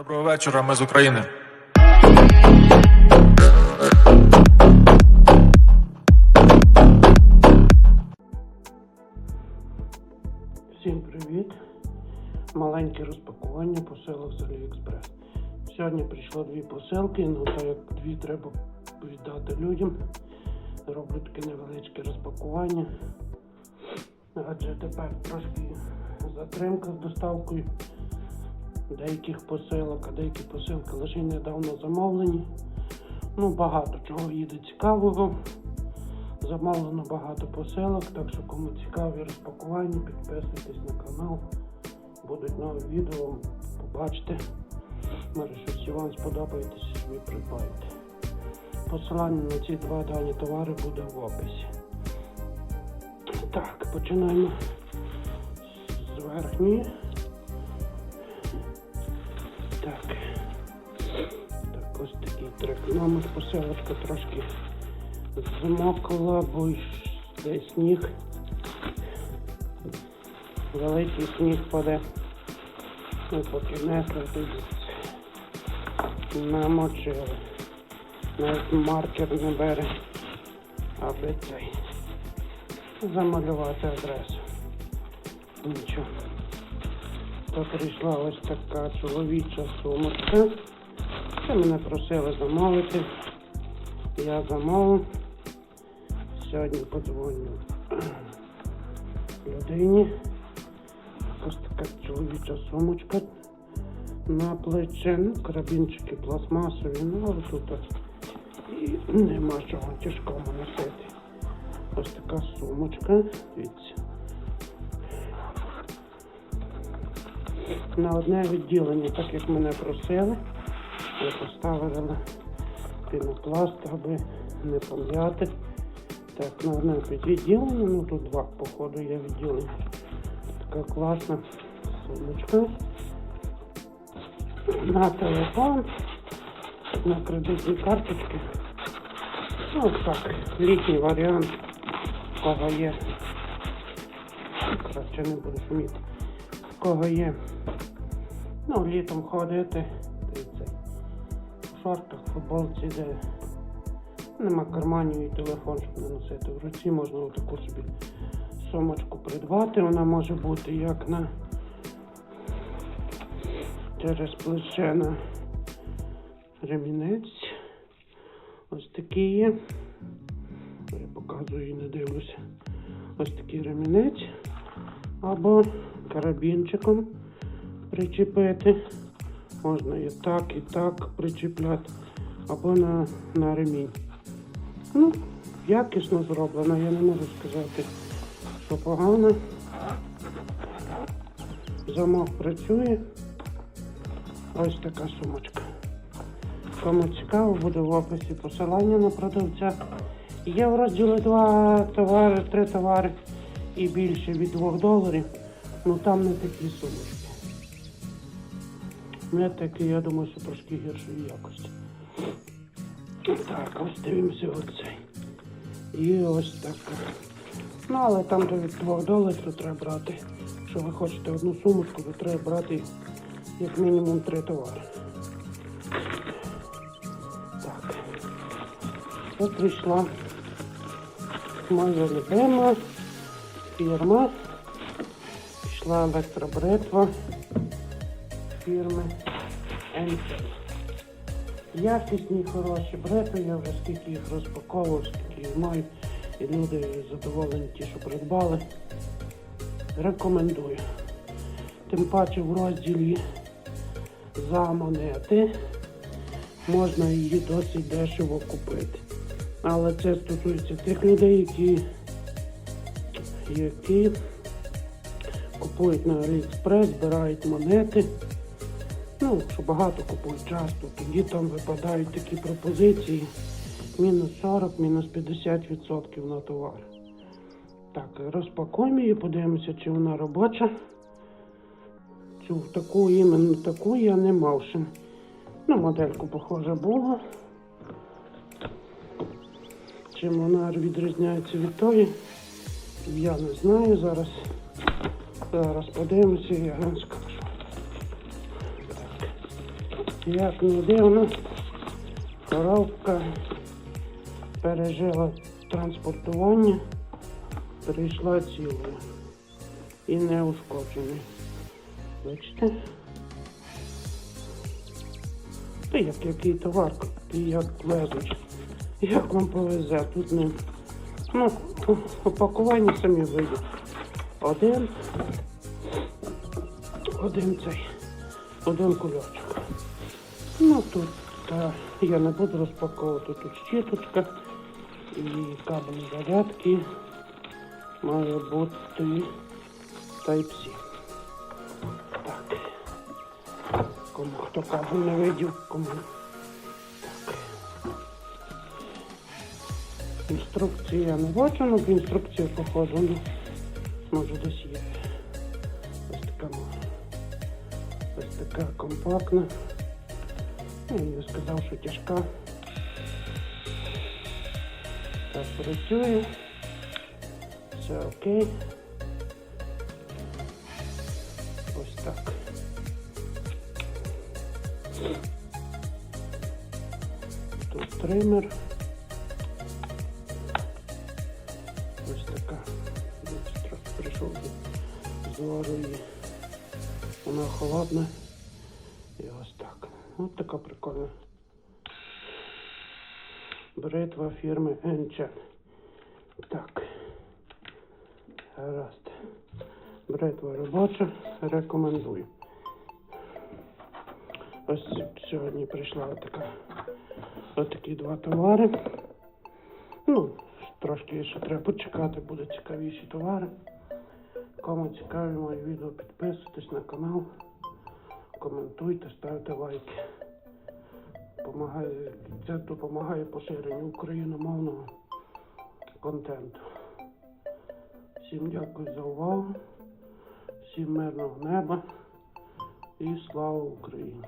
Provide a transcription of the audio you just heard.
Доброго вечора, ми з України. Всім привіт! Маленьке розпакування посилок з Аліекспрес. Сьогодні прийшло дві посилки, ну так як дві треба віддати людям. Роблю таке невеличке розпакування. Адже тепер трошки затримка з доставкою деяких посилок, а деякі посилки лише недавно замовлені. Ну, багато чого їде цікавого. Замовлено багато посилок, так що кому цікаві розпакування, підписуйтесь на канал. Будуть нові відео, побачите. Може щось вам сподобається, ви придбаєте. Посилання на ці два дані товари буде в описі. Так, починаємо з верхньої. Ось такий трек. Номер трошки змокла, бо десь сніг. Великий сніг паде. Ми поки несли тоді намочили. Навіть маркер не бере, аби цей замалювати адресу. Нічого. То прийшла ось така чоловіча сумочка. Це мене просили замовити. Я замовив. Сьогодні подзвоню людині. Ось така чоловіча сумочка на плече. Ну, карабінчики пластмасові, ну але тут і нема чого тяжкому носити. Ось така сумочка. Дивіться. На одне відділення, так як мене просили, я поставила пінопласт, аби не пом'яти. Так, на одне відділення, ну тут два, походу, є відділення. Така класна сумочка. На телефон, на кредитні карточки. Ну, ось так, літній варіант, в кого є. Краще не буду шуміти. В кого є. Ну, літом ходити, та й цей. Шортах, футболці, де нема карманів і телефон, щоб не носити. В руці можна отаку собі сумочку придбати. Вона може бути як на через плече на ремінець. Ось такий є. Я показую і не дивлюся. Ось такий ремінець. Або карабінчиком причепити. Можна і так, і так причіпляти. Або на, на ремінь. Ну, якісно зроблено, я не можу сказати, що погано. Замок працює. Ось така сумочка. Кому цікаво, буде в описі посилання на продавця. Є в розділі два товари, три товари і більше від 2 доларів. Ну там не такі сумочки. Такі, я думаю, що трошки гіршої якості. Так, ось дивимося оцей. І ось так. Ну, але там де від 2 доларів треба брати. Якщо ви хочете одну сумочку, то треба брати як мінімум три товари. Так. От прийшла моя любима фірма. Пішла електробритва фірми Енсель. Якісні, хороші бритви, я вже скільки їх розпаковував, скільки їх маю. І люди задоволені ті, що придбали. Рекомендую. Тим паче в розділі за монети можна її досить дешево купити. Але це стосується тих людей, які, які купують на Аліекспрес, збирають монети. Ну, що багато купують часто, тоді там випадають такі пропозиції. Мінус 40, мінус 50% на товар. Так, розпакуємо її, подивимося, чи вона робоча. Цю таку іменно таку я не мав ще. Ну, модельку, похоже, була. Чим вона відрізняється від тої, я не знаю. Зараз, зараз подивимося, я скажу. Як не дивно, коробка пережила транспортування, прийшла цілою і не ушкодженою. Бачите? Та як який товар, як лезуть, як вам повезе, тут не. Ну, опакування самі вийдуть. Один. Один цей. Один кульочок. Ну тут та, я не буду розпаковувати. Тут щіточка і кабель зарядки. Має бути Type-C. Так. Кому хто кабель не видів, кому. Інструкції я не бачу, але в інструкцію похожу. Ну, може десь є. Ось така ось така компактна. Я сказав, що тяжка. Так, працює. Все окей. Ось так. Тут тример. Ось така. Ось трохи прийшов з двору і вона холодна. Ось така прикольна. Бритва фірми Enchen. Так. Гаразд. Бритва робоча. Рекомендую. Ось сьогодні прийшла така, отакі два товари. Ну, трошки ще треба почекати, будуть цікавіші товари. Кому цікаві мої відео, підписуйтесь на канал, коментуйте, ставте лайки. Помагає, це допомагає поширенню україномовного контенту. Всім дякую за увагу, всім мирного неба і слава Україні!